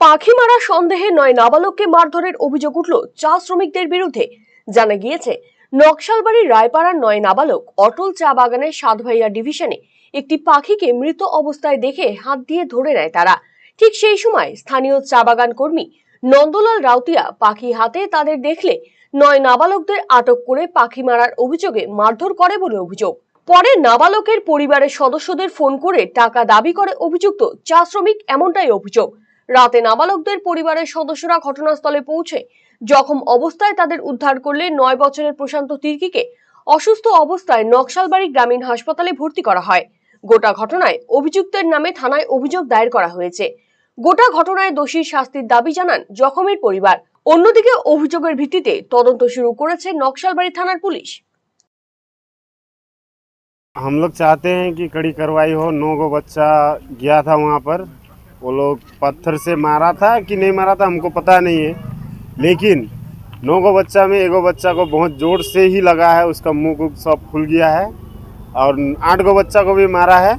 পাখি মারা সন্দেহে নয় নাবালককে মারধরের অভিযোগ উঠল চা শ্রমিকদের বিরুদ্ধে। জানা গিয়েছে নকশালবাড়ির রায়পাড়ার নয় নাবালক অটল চা বাগানের সাতভাইয়া ডিভিশনে একটি পাখিকে মৃত অবস্থায় দেখে হাত দিয়ে ধরে নেয় তারা। ঠিক সেই সময় স্থানীয় চা বাগান কর্মী নন্দলাল রাউতিয়া পাখি হাতে তাদের দেখলে নয় নাবালকদের আটক করে পাখি মারার অভিযোগে মারধর করে বলে অভিযোগ। পরে নাবালকের পরিবারের সদস্যদের ফোন করে টাকা দাবি করে অভিযুক্ত চা শ্রমিক এমনটাই অভিযোগ। রাতে নাবালকদের পরিবারের সদস্যরা ঘটনাস্থলে পৌঁছে জখম অবস্থায় তাদের উদ্ধার করলে নয় বছরের প্রশান্ত তির্কিকে অসুস্থ অবস্থায় নকশালবাড়ি গ্রামীণ হাসপাতালে ভর্তি করা হয় গোটা ঘটনায় অভিযুক্তের নামে থানায় অভিযোগ দায়ের করা হয়েছে গোটা ঘটনায় দোষীর শাস্তির দাবি জানান জখমের পরিবার অন্যদিকে অভিযোগের ভিত্তিতে তদন্ত শুরু করেছে নকশালবাড়ি থানার পুলিশ हम लोग चाहते हैं कि कड़ी कार्रवाई हो नौ गो बच्चा गया था वहाँ पर वो लोग पत्थर से मारा था कि नहीं मारा था, हमको पता नहीं है। लेकिन नौ गो बच्चा में एगो बच्चा को बहुत ज़ोर से ही लगा है, उसका मुँह सब खुल गया है और आठ गो बच्चा को भी मारा है।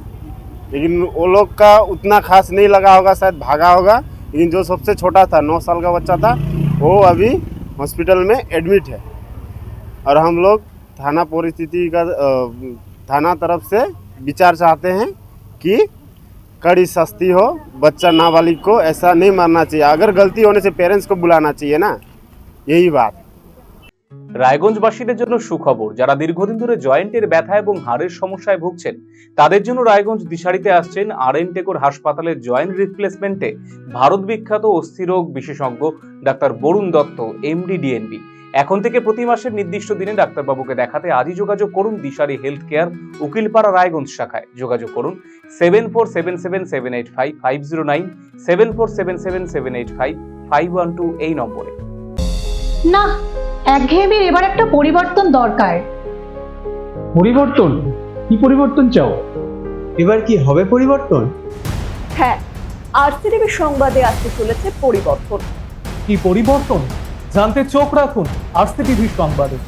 लेकिन वो लोग का उतना खास नहीं लगा होगा, शायद भागा होगा। लेकिन जो सबसे छोटा था, नौ साल का बच्चा था, वो अभी हॉस्पिटल में एडमिट है। और हम लोग थाना परिस्थिति का थाना तरफ़ से विचार चाहते हैं कि कड़ी सस्ती हो बच्चा नाबालिग को ऐसा नहीं मारना चाहिए अगर गलती होने से पेरेंट्स को बुलाना चाहिए ना यही बात রায়গঞ্জবাসীদের জন্য সুখবর যারা দীর্ঘদিন ধরে জয়েন্টের ব্যথা এবং হাড়ের সমস্যায় ভুগছেন তাদের জন্য রায়গঞ্জ দিশারিতে আসছেন আর এন টেকোর হাসপাতালের জয়েন্ট রিপ্লেসমেন্টে ভারত বিখ্যাত অস্থিরোগ বিশেষজ্ঞ doctor Barun Dutta MD DNB এখন থেকে প্রতি মাসের নির্দিষ্ট দিনে ডাক্তারবাবুকে দেখাতে আজই যোগাযোগ করুন দিশারি হেলথ কেয়ার উকিলপাড়া রায়গঞ্জ শাখায়। যোগাযোগ করুন seven four seven seven seven eight five five zero nine seven four seven seven seven eight five five one two এই নম্বরে। না একঘেয়েমির এবার একটা পরিবর্তন দরকার। পরিবর্তন? কি পরিবর্তন চাও? এবার কি হবে পরিবর্তন? হ্যাঁ আরসিটিভি সংবাদে আসতে চলেছে পরিবর্তন। কি পরিবর্তন? জানতে চোখ রাখুন আরসি টিভি সংবাদে।